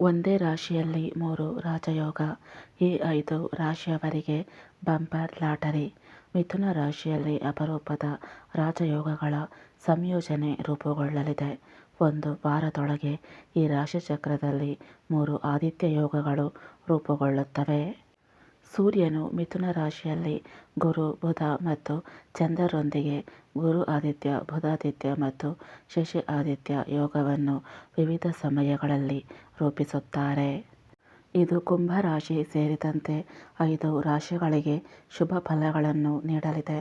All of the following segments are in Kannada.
ಒಂದೇ ರಾಶಿಯಲ್ಲಿ ಮೂರು ರಾಜಯೋಗ, ಈ ಐದು ರಾಶಿಯವರಿಗೆ ಬಂಪರ್ ಲಾಟರಿ. ಮಿಥುನ ರಾಶಿಯಲ್ಲಿ ಅಪರೂಪದ ರಾಜಯೋಗಗಳ ಸಂಯೋಜನೆ ರೂಪುಗೊಳ್ಳಲಿದೆ. ಒಂದು ವಾರದೊಳಗೆ ಈ ರಾಶಿಚಕ್ರದಲ್ಲಿ ಮೂರು ಆದಿತ್ಯ ಯೋಗಗಳು ರೂಪುಗೊಳ್ಳುತ್ತವೆ. ಸೂರ್ಯನು ಮಿಥುನ ರಾಶಿಯಲ್ಲಿ ಗುರು, ಬುಧ ಮತ್ತು ಚಂದ್ರರೊಂದಿಗೆ ಗುರು ಆದಿತ್ಯ, ಬುಧಾದಿತ್ಯ ಮತ್ತು ಶಶಿ ಆದಿತ್ಯ ಯೋಗವನ್ನು ವಿವಿಧ ಸಮಯಗಳಲ್ಲಿ ರೂಪಿಸುತ್ತಾರೆ. ಇದು ಕುಂಭ ರಾಶಿ ಸೇರಿದಂತೆ ಐದು ರಾಶಿಗಳಿಗೆ ಶುಭ ಫಲಗಳನ್ನು ನೀಡಲಿದೆ.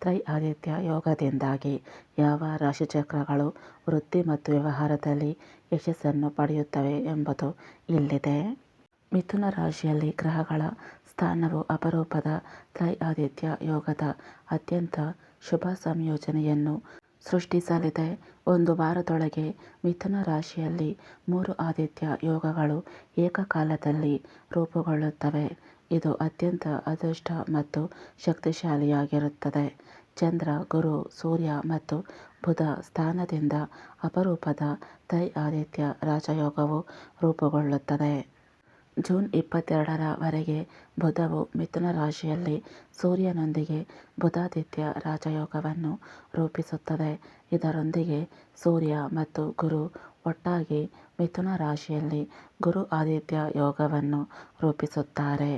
ತ್ರೈ ಆದಿತ್ಯ ಯೋಗದಿಂದಾಗಿ ಯಾವ ರಾಶಿಚಕ್ರಗಳು ವೃತ್ತಿ ಮತ್ತು ವ್ಯವಹಾರದಲ್ಲಿ ಯಶಸ್ಸನ್ನು ಪಡೆಯುತ್ತವೆ ಎಂಬುದು ಇಲ್ಲಿದೆ. ಮಿಥುನ ರಾಶಿಯಲ್ಲಿ ಗ್ರಹಗಳ ಸ್ಥಾನವು ಅಪರೂಪದ ತ್ರೈ ಆದಿತ್ಯ ಯೋಗದ ಅತ್ಯಂತ ಶುಭ ಸಂಯೋಜನೆಯನ್ನು ಸೃಷ್ಟಿಸಲಿದೆ. ಒಂದು ವಾರದೊಳಗೆ ಮಿಥುನ ರಾಶಿಯಲ್ಲಿ ಮೂರು ಆದಿತ್ಯ ಯೋಗಗಳು ಏಕಕಾಲದಲ್ಲಿ ರೂಪುಗೊಳ್ಳುತ್ತವೆ. ಇದು ಅತ್ಯಂತ ಅದೃಷ್ಟ ಮತ್ತು ಶಕ್ತಿಶಾಲಿಯಾಗಿರುತ್ತದೆ. ಚಂದ್ರ, ಗುರು, ಸೂರ್ಯ ಮತ್ತು ಬುಧ ಸ್ಥಾನದಿಂದ ಅಪರೂಪದ ಆದಿತ್ಯ ರಾಜಯೋಗವು ರೂಪುಗೊಳ್ಳುತ್ತದೆ. ಜೂನ್ ಇಪ್ಪತ್ತೆರಡರವರೆಗೆ ಬುಧವು ಮಿಥುನ ರಾಶಿಯಲ್ಲಿ ಸೂರ್ಯನೊಂದಿಗೆ ಬುಧಾದಿತ್ಯ ರಾಜಯೋಗವನ್ನು ರೂಪಿಸುತ್ತದೆ. ಇದರೊಂದಿಗೆ ಸೂರ್ಯ ಮತ್ತು ಗುರು ಒಟ್ಟಾಗಿ ಮಿಥುನ ರಾಶಿಯಲ್ಲಿ ಗುರು ಆದಿತ್ಯ ಯೋಗವನ್ನು ರೂಪಿಸುತ್ತಾರೆ.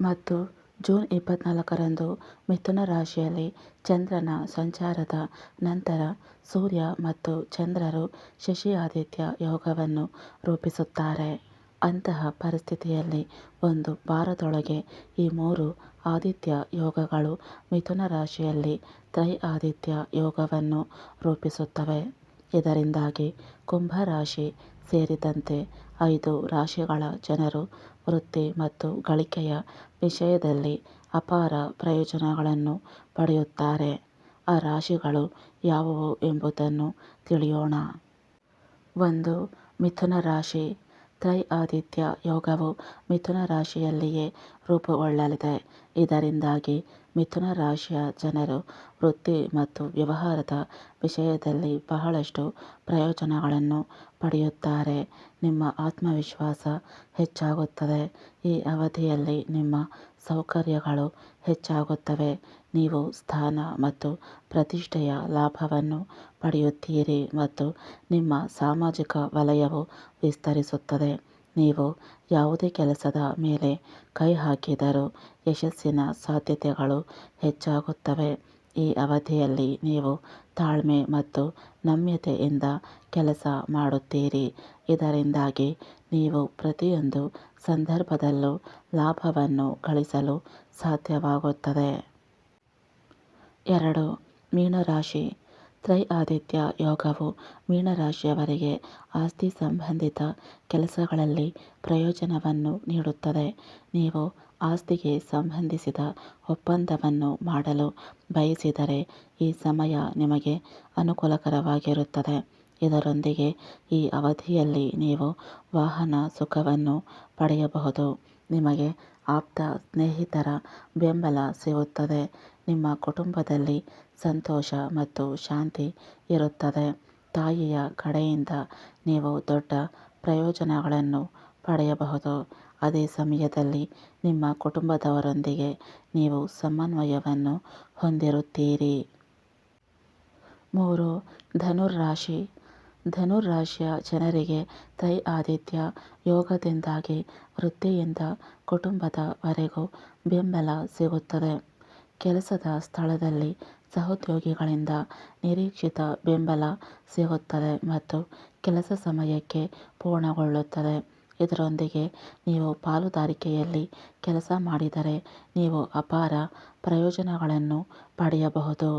ಮತ್ತು ಜೂನ್ ಇಪ್ಪತ್ನಾಲ್ಕರಂದು ಮಿಥುನ ರಾಶಿಯಲ್ಲಿ ಚಂದ್ರನ ಸಂಚಾರದ ನಂತರ ಸೂರ್ಯ ಮತ್ತು ಚಂದ್ರರು ಶಶಿ ಆದಿತ್ಯ ಯೋಗವನ್ನು ರೂಪಿಸುತ್ತಾರೆ. ಅಂತಹ ಪರಿಸ್ಥಿತಿಯಲ್ಲಿ ಒಂದು ವಾರದೊಳಗೆ ಈ ಮೂರು ಆದಿತ್ಯ ಯೋಗಗಳು ಮಿಥುನ ರಾಶಿಯಲ್ಲಿ ತ್ರೈ ಆದಿತ್ಯ ಯೋಗವನ್ನು ರೂಪಿಸುತ್ತವೆ. ಇದರಿಂದಾಗಿ ಕುಂಭ ರಾಶಿ ಸೇರಿದಂತೆ ಐದು ರಾಶಿಗಳ ಜನರು ವೃತ್ತಿ ಮತ್ತು ಗಳಿಕೆಯ ವಿಷಯದಲ್ಲಿ ಅಪಾರ ಪ್ರಯೋಜನಗಳನ್ನು ಪಡೆಯುತ್ತಾರೆ. ಆ ರಾಶಿಗಳು ಯಾವುವು ಎಂಬುದನ್ನು ತಿಳಿಯೋಣ. ಒಂದು, ಮಿಥುನ ರಾಶಿ ತ್ರೈ ಆದಿತ್ಯ ಯೋಗವು ಮಿಥುನ ರಾಶಿಯಲ್ಲಿಯೇ ರೂಪುಗೊಳ್ಳಲಿದೆ. ಇದರಿಂದಾಗಿ ಮಿಥುನ ರಾಶಿಯ ಜನರು ವೃತ್ತಿ ಮತ್ತು ವ್ಯವಹಾರದ ವಿಷಯದಲ್ಲಿ ಬಹಳಷ್ಟು ಪ್ರಯೋಜನಗಳನ್ನು ಪಡೆಯುತ್ತಾರೆ. ನಿಮ್ಮ ಆತ್ಮವಿಶ್ವಾಸ ಹೆಚ್ಚಾಗುತ್ತದೆ. ಈ ಅವಧಿಯಲ್ಲಿ ನಿಮ್ಮ ಸೌಕರ್ಯಗಳು ಹೆಚ್ಚಾಗುತ್ತವೆ. ನೀವು ಸ್ಥಾನ ಮತ್ತು ಪ್ರತಿಷ್ಠೆಯ ಲಾಭವನ್ನು ಪಡೆಯುತ್ತೀರಿ ಮತ್ತು ನಿಮ್ಮ ಸಾಮಾಜಿಕ ವಲಯವು ವಿಸ್ತರಿಸುತ್ತದೆ. ನೀವು ಯಾವುದೇ ಕೆಲಸದ ಮೇಲೆ ಕೈ ಹಾಕಿದರೂ ಯಶಸ್ಸಿನ ಸಾಧ್ಯತೆಗಳು ಹೆಚ್ಚಾಗುತ್ತವೆ. ಈ ಅವಧಿಯಲ್ಲಿ ನೀವು ತಾಳ್ಮೆ ಮತ್ತು ನಮ್ಯತೆಯಿಂದ ಕೆಲಸ ಮಾಡುತ್ತೀರಿ. ಇದರಿಂದಾಗಿ ನೀವು ಪ್ರತಿಯೊಂದು ಸಂದರ್ಭದಲ್ಲೂ ಲಾಭವನ್ನು ಗಳಿಸಲು ಸಾಧ್ಯವಾಗುತ್ತದೆ. ಎರಡು. ಮೀನರಾಶಿ. ತ್ರೈ ಆದಿತ್ಯ ಯೋಗವು ಮೀನರಾಶಿಯವರಿಗೆ ಆಸ್ತಿ ಸಂಬಂಧಿತ ಕೆಲಸಗಳಲ್ಲಿ ಪ್ರಯೋಜನವನ್ನು ನೀಡುತ್ತದೆ. ನೀವು ಆಸ್ತಿಗೆ ಸಂಬಂಧಿಸಿದ ಒಪ್ಪಂದವನ್ನು ಮಾಡಲು ಬಯಸಿದರೆ ಈ ಸಮಯ ನಿಮಗೆ ಅನುಕೂಲಕರವಾಗಿರುತ್ತದೆ. ಇದರೊಂದಿಗೆ ಈ ಅವಧಿಯಲ್ಲಿ ನೀವು ವಾಹನ ಸುಖವನ್ನು ಪಡೆಯಬಹುದು. ನಿಮಗೆ ಆಪ್ತ ಸ್ನೇಹಿತರ ಬೆಂಬಲ ಸಿಗುತ್ತದೆ. ನಿಮ್ಮ ಕುಟುಂಬದಲ್ಲಿ ಸಂತೋಷ ಮತ್ತು ಶಾಂತಿ ಇರುತ್ತದೆ. ತಾಯಿಯ ಕಡೆಯಿಂದ ನೀವು ದೊಡ್ಡ ಪ್ರಯೋಜನಗಳನ್ನು ಪಡೆಯಬಹುದು. ಅದೇ ಸಮಯದಲ್ಲಿ ನಿಮ್ಮ ಕುಟುಂಬದವರೊಂದಿಗೆ ನೀವು ಸಮನ್ವಯವನ್ನು ಹೊಂದಿರುತ್ತೀರಿ. ಮೂರು, ಧನುರ್ರಾಶಿ. ಧನುರ್ರಾಶಿಯ ಜನರಿಗೆ ತೈ ಆದಿತ್ಯ ಯೋಗದಿಂದಾಗಿ ವೃತ್ತಿಯಿಂದ ಕುಟುಂಬದವರೆಗೂ ಬೆಂಬಲ ಸಿಗುತ್ತದೆ. ಕೆಲಸದ ಸ್ಥಳದಲ್ಲಿ ಸಹೋದ್ಯೋಗಿಗಳಿಂದ ನಿರೀಕ್ಷಿತ ಬೆಂಬಲ ಸಿಗುತ್ತದೆ ಮತ್ತು ಕೆಲಸ ಸಮಯಕ್ಕೆ ಪೂರ್ಣಗೊಳ್ಳುತ್ತದೆ. ಇದರೊಂದಿಗೆ ನೀವು ಪಾಲುದಾರಿಕೆಯಲ್ಲಿ ಕೆಲಸ ಮಾಡಿದರೆ ನೀವು ಅಪಾರ ಪ್ರಯೋಜನಗಳನ್ನು ಪಡೆಯಬಹುದು.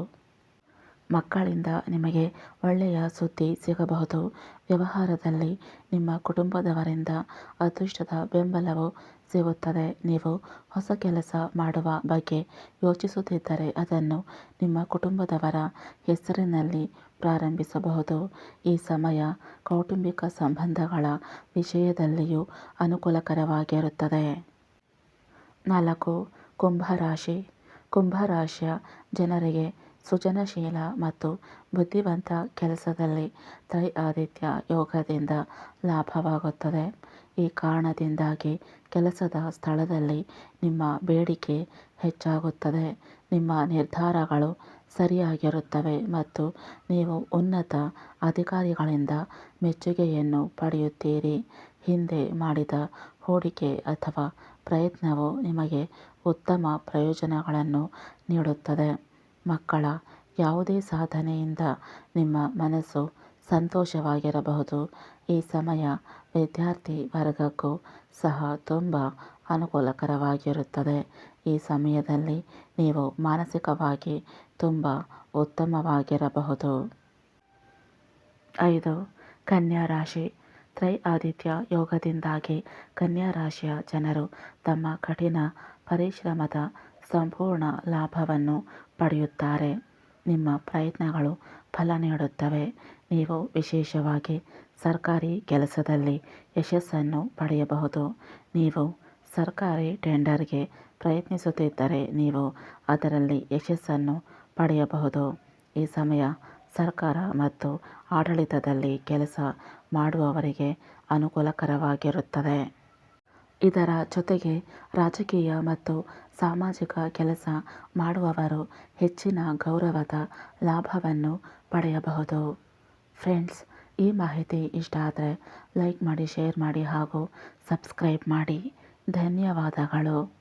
ಮಕ್ಕಳಿಂದ ನಿಮಗೆ ಒಳ್ಳೆಯ ಸುದ್ದಿ ಸಿಗಬಹುದು. ವ್ಯವಹಾರದಲ್ಲಿ ನಿಮ್ಮ ಕುಟುಂಬದವರಿಂದ ಅದೃಷ್ಟದ ಬೆಂಬಲವು ಸಿಗುತ್ತದೆ. ನೀವು ಹೊಸ ಕೆಲಸ ಮಾಡುವ ಬಗ್ಗೆ ಯೋಚಿಸುತ್ತಿದ್ದರೆ ಅದನ್ನು ನಿಮ್ಮ ಕುಟುಂಬದವರ ಹೆಸರಿನಲ್ಲಿ ಪ್ರಾರಂಭಿಸಬಹುದು. ಈ ಸಮಯ ಕೌಟುಂಬಿಕ ಸಂಬಂಧಗಳ ವಿಷಯದಲ್ಲಿಯೂ ಅನುಕೂಲಕರವಾಗಿರುತ್ತದೆ. ನಾಲ್ಕು ಕುಂಭರಾಶಿ ಕುಂಭರಾಶಿಯ ಜನರಿಗೆ ಸೃಜನಶೀಲ ಮತ್ತು ಬುದ್ಧಿವಂತ ಕೆಲಸದಲ್ಲಿ ತ್ರೈ ಆದಿತ್ಯ ಯೋಗದಿಂದ ಲಾಭವಾಗುತ್ತದೆ. ಈ ಕಾರಣದಿಂದಾಗಿ ಕೆಲಸದ ಸ್ಥಳದಲ್ಲಿ ನಿಮ್ಮ ಬೇಡಿಕೆ ಹೆಚ್ಚಾಗುತ್ತದೆ. ನಿಮ್ಮ ನಿರ್ಧಾರಗಳು ಸರಿಯಾಗಿರುತ್ತವೆ ಮತ್ತು ನೀವು ಉನ್ನತ ಅಧಿಕಾರಿಗಳಿಂದ ಮೆಚ್ಚುಗೆಯನ್ನು ಪಡೆಯುತ್ತೀರಿ. ಹಿಂದೆ ಮಾಡಿದ ಹೂಡಿಕೆ ಅಥವಾ ಪ್ರಯತ್ನವು ನಿಮಗೆ ಉತ್ತಮ ಪ್ರಯೋಜನಗಳನ್ನು ನೀಡುತ್ತದೆ. ಮಕ್ಕಳ ಯಾವುದೇ ಸಾಧನೆಯಿಂದ ನಿಮ್ಮ ಮನಸ್ಸು ಸಂತೋಷವಾಗಿರಬಹುದು. ಈ ಸಮಯ ವಿದ್ಯಾರ್ಥಿ ವರ್ಗಕ್ಕೂ ಸಹ ತುಂಬ ಅನುಕೂಲಕರವಾಗಿರುತ್ತದೆ. ಈ ಸಮಯದಲ್ಲಿ ನೀವು ಮಾನಸಿಕವಾಗಿ ತುಂಬ ಉತ್ತಮವಾಗಿರಬಹುದು. ಐದು. ಕನ್ಯಾ ರಾಶಿ. ತ್ರೈ ಆದಿತ್ಯ ಯೋಗದಿಂದಾಗಿ ಕನ್ಯಾ ರಾಶಿಯ ಜನರು ತಮ್ಮ ಕಠಿಣ ಪರಿಶ್ರಮದ ಸಂಪೂರ್ಣ ಲಾಭವನ್ನು ಪಡೆಯುತ್ತಾರೆ. ನಿಮ್ಮ ಪ್ರಯತ್ನಗಳು ಫಲ ನೀಡುತ್ತವೆ. ನೀವು ವಿಶೇಷವಾಗಿ ಸರ್ಕಾರಿ ಕೆಲಸದಲ್ಲಿ ಯಶಸ್ಸನ್ನು ಪಡೆಯಬಹುದು. ನೀವು ಸರ್ಕಾರಿ ಟೆಂಡರ್ಗೆ ಪ್ರಯತ್ನಿಸುತ್ತಿದ್ದರೆ ನೀವು ಅದರಲ್ಲಿ ಯಶಸ್ಸನ್ನು ಪಡೆಯಬಹುದು. ಈ ಸಮಯ ಸರ್ಕಾರ ಮತ್ತು ಆಡಳಿತದಲ್ಲಿ ಕೆಲಸ ಮಾಡುವವರಿಗೆ ಅನುಕೂಲಕರವಾಗಿರುತ್ತದೆ. ಇದರ ಜೊತೆಗೆ ರಾಜಕೀಯ ಮತ್ತು ಸಾಮಾಜಿಕ ಕೆಲಸ ಮಾಡುವವರು ಹೆಚ್ಚಿನ ಗೌರವದ ಲಾಭವನ್ನು ಪಡೆಯಬಹುದು. ಫ್ರೆಂಡ್ಸ್, ಈ ಮಾಹಿತಿ ಇಷ್ಟ ಆದರೆ ಲೈಕ್ ಮಾಡಿ, ಶೇರ್ ಮಾಡಿ ಹಾಗೂ ಸಬ್ಸ್ಕ್ರೈಬ್ ಮಾಡಿ. ಧನ್ಯವಾದಗಳು.